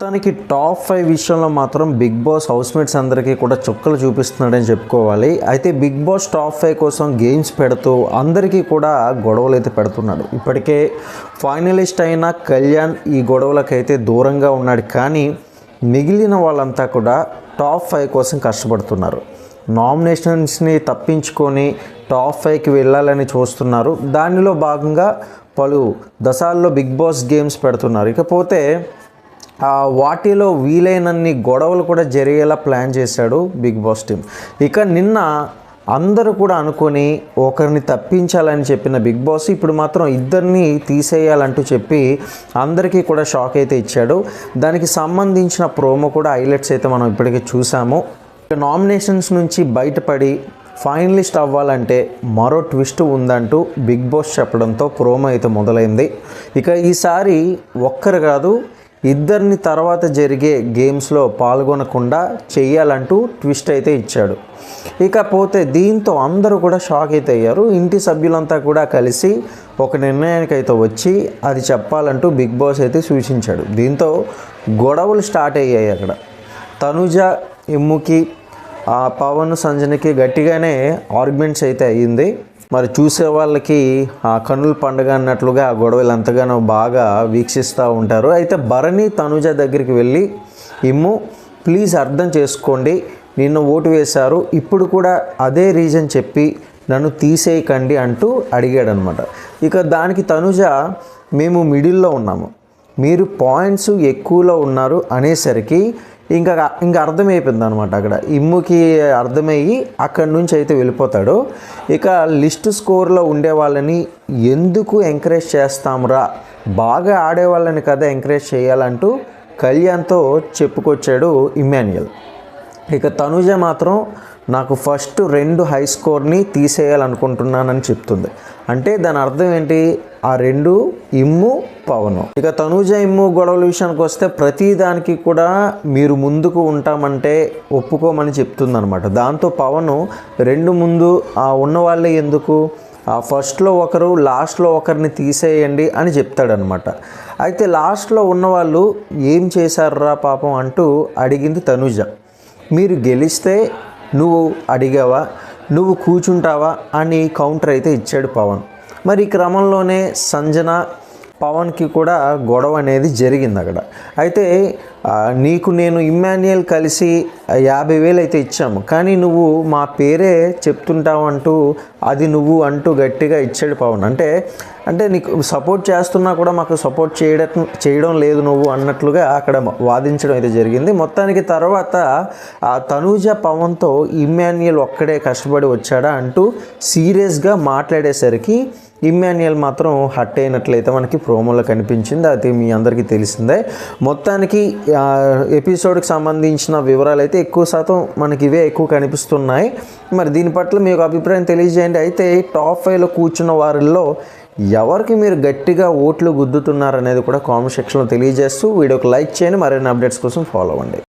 మొత్తానికి top five విషయంలో మాత్రం బిగ్ బాస్ హౌస్మేట్స్ అందరికీ కూడా చుక్కలు చూపిస్తున్నాడని చెప్పుకోవాలి. అయితే బిగ్ బాస్ టాప్ ఫైవ్ కోసం గేమ్స్ పెడుతూ అందరికీ కూడా గొడవలు అయితే పెడుతున్నాడు. ఇప్పటికే ఫైనలిస్ట్ అయిన కళ్యాణ్ ఈ గొడవలకైతే దూరంగా ఉన్నాడు. కానీ మిగిలిన వాళ్ళంతా కూడా టాప్ ఫైవ్ కోసం కష్టపడుతున్నారు. నామినేషన్స్ని తప్పించుకొని టాప్ ఫైవ్కి వెళ్ళాలని చూస్తున్నారు. దానిలో భాగంగా పలు దశాల్లో బిగ్ బాస్ గేమ్స్ పెడుతున్నారు. ఇకపోతే వాటిలో వీలైనన్ని గొడవలు కూడా జరిగేలా ప్లాన్ చేశాడు బిగ్ బాస్ టీం. ఇక నిన్న అందరూ కూడా అనుకొని ఒకరిని తప్పించాలని చెప్పిన బిగ్ బాస్ ఇప్పుడు మాత్రం ఇద్దరిని తీసేయాలంటూ చెప్పి అందరికీ కూడా షాక్ అయితే ఇచ్చాడు. దానికి సంబంధించిన ప్రోమో కూడా హైలైట్స్ అయితే మనం ఇప్పటికే చూసాము. నామినేషన్స్ నుంచి బయటపడి ఫైనలిస్ట్ అవ్వాలంటే మరో ట్విస్ట్ ఉందంటూ బిగ్ బాస్ చెప్పడంతో ప్రోమో అయితే మొదలైంది. ఇక ఈసారి ఒక్కరు కాదు ఇద్దరిని తర్వాత జరిగే గేమ్స్లో పాల్గొనకుండా చెయ్యాలంటూ ట్విస్ట్ అయితే ఇచ్చాడు. ఇకపోతే దీంతో అందరూ కూడా షాక్ అయితే అయ్యారు. ఇంటి సభ్యులంతా కూడా కలిసి ఒక నిర్ణయానికి అయితే వచ్చి అది చెప్పాలంటూ బిగ్ బాస్ అయితే సూచించాడు. దీంతో గొడవలు స్టార్ట్ అయ్యాయి అక్కడ. తనుజ ఎమ్ముకి ఆ పవన్ సంజనకి గట్టిగానే ఆర్గ్యుమెంట్స్ అయితే అయ్యింది. మరి చూసే వాళ్ళకి ఆ కనుల పండుగ అన్నట్లుగా ఆ గొడవలు ఎంతగానో బాగా వీక్షిస్తూ ఉంటారు. అయితే భరణి తనుజ దగ్గరికి వెళ్ళి ఇమ్ము ప్లీజ్ అర్థం చేసుకోండి. నిన్ను ఓటు వేశారు. ఇప్పుడు కూడా అదే రీజన్ చెప్పి నన్ను తీసేయకండి అంటూ అడిగాడనమాట ఇక దానికి తనుజ మేము మిడిల్లో ఉన్నాము. మీరు పాయింట్స్ ఎక్కువలో ఉన్నారు అనేసరికి ఇంకా ఇంకా అర్థమైపోయింది అనమాట అక్కడ. ఇమ్ముకి అర్థమయ్యి అక్కడి నుంచి అయితే వెళ్ళిపోతాడు. ఇక లిస్ట్ స్కోర్లో ఉండే వాళ్ళని ఎందుకు ఎంకరేజ్ చేస్తాంరా? బాగా ఆడే వాళ్ళని కదా ఎంకరేజ్ చేయాలంటూ కళ్యాణ్తో చెప్పుకొచ్చాడు ఇమ్మాన్యుయల్. ఇక తనుజ మాత్రం నాకు ఫస్ట్ రెండు హై స్కోర్ని తీసేయాలనుకుంటున్నానని చెప్తుంది. అంటే దాని అర్థం ఏంటి? ఆ రెండు ఇమ్ము పవను. ఇక తనుజ ఇమ్ము గొడవల విషయానికి వస్తే ప్రతి దానికి కూడా మీరు ముందుకు ఉంటామంటే ఒప్పుకోమని చెప్తుందనమాట దాంతో పవను రెండు ముందు ఆ ఉన్నవాళ్ళే ఎందుకు? ఆ ఫస్ట్లో ఒకరు లాస్ట్లో ఒకరిని తీసేయండి అని చెప్తాడనమాట అయితే లాస్ట్లో ఉన్నవాళ్ళు ఏం చేశారురా పాపం అంటూ అడిగింది తనుజ. మీరు గెలిస్తే నువ్వు అడిగావా? నువ్వు కూర్చుంటావా? అని కౌంటర్ అయితే ఇచ్చాడు పవన్. మరి ఈ క్రమంలోనే సంజన పవన్కి కూడా గొడవ అనేది జరిగింది అక్కడ. అయితే నీకు నేను ఇమ్మాన్యుయల్ కలిసి యాభై వేలు అయితే ఇచ్చాము. కానీ నువ్వు మా పేరే చెప్తుంటావు అంటూ అది నువ్వు అంటూ గట్టిగా ఇచ్చాడు పవన్. అంటే అంటే నీకు సపోర్ట్ చేస్తున్నా కూడా మాకు సపోర్ట్ చేయడం చేయడం లేదు నువ్వు అన్నట్లుగా అక్కడ వాదించడం అయితే జరిగింది. మొత్తానికి తర్వాత ఆ తనూజ పవన్తో ఇమ్మాన్యుయల్ ఒక్కడే కష్టపడి వచ్చాడా అంటూ సీరియస్గా మాట్లాడేసరికి ఇమ్మాన్యుయల్ మాత్రం హట్ అయినట్లయితే మనకి ప్రోమోలో కనిపించింది. అది మీ అందరికీ తెలిసిందే. మొత్తానికి ఎపిసోడ్కి సంబంధించిన వివరాలు అయితే ఎక్కువ శాతం మనకి ఇవే ఎక్కువ కనిపిస్తున్నాయి. మరి దీని పట్ల మీకు అభిప్రాయం తెలియజేయండి. అయితే టాప్ ఫైవ్లో కూర్చున్న వారిల్లో ఎవరికి మీరు గట్టిగా ఓట్లు గుద్దుతున్నారనేది కూడా కామెంట్ సెక్షన్లో తెలియజేస్తూ వీడియోకి లైక్ చేయండి. మరిన్ని అప్డేట్స్ కోసం ఫాలో అవ్వండి.